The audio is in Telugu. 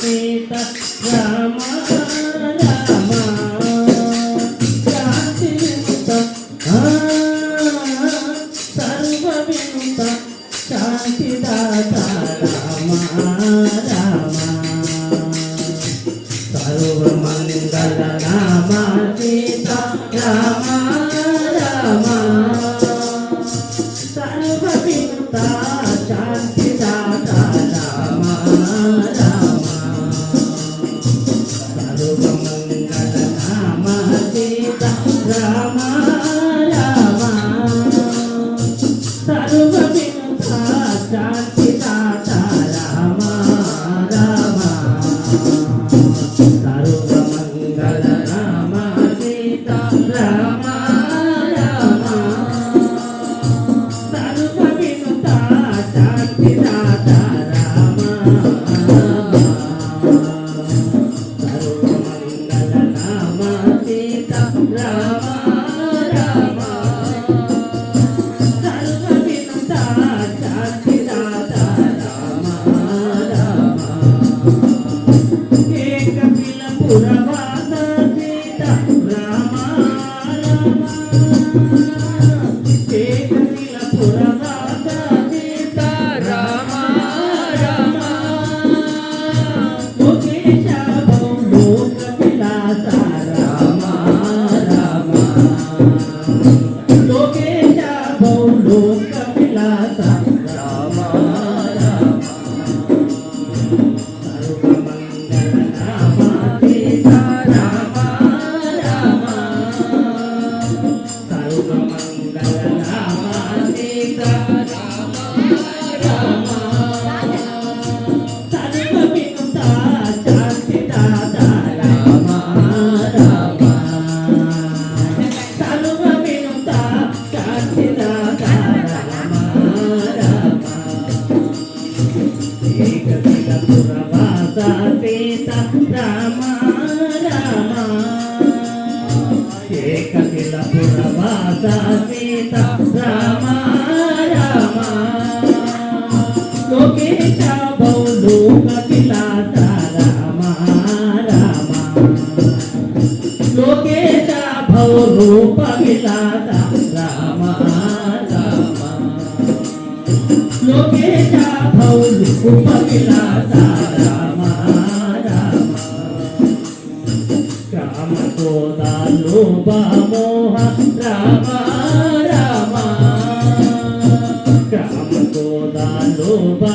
సీత రామ రామ శాంతి Rama Rama love. Sita Sita Rama Rama లోకేశ బౌలు కపిలాస రామ రామ లోకేశ బౌలు కపిలాస రామ రామ లోకేశ బౌలు కపిలాస రామ రామ కామ కోదాలు బాబా দালো বা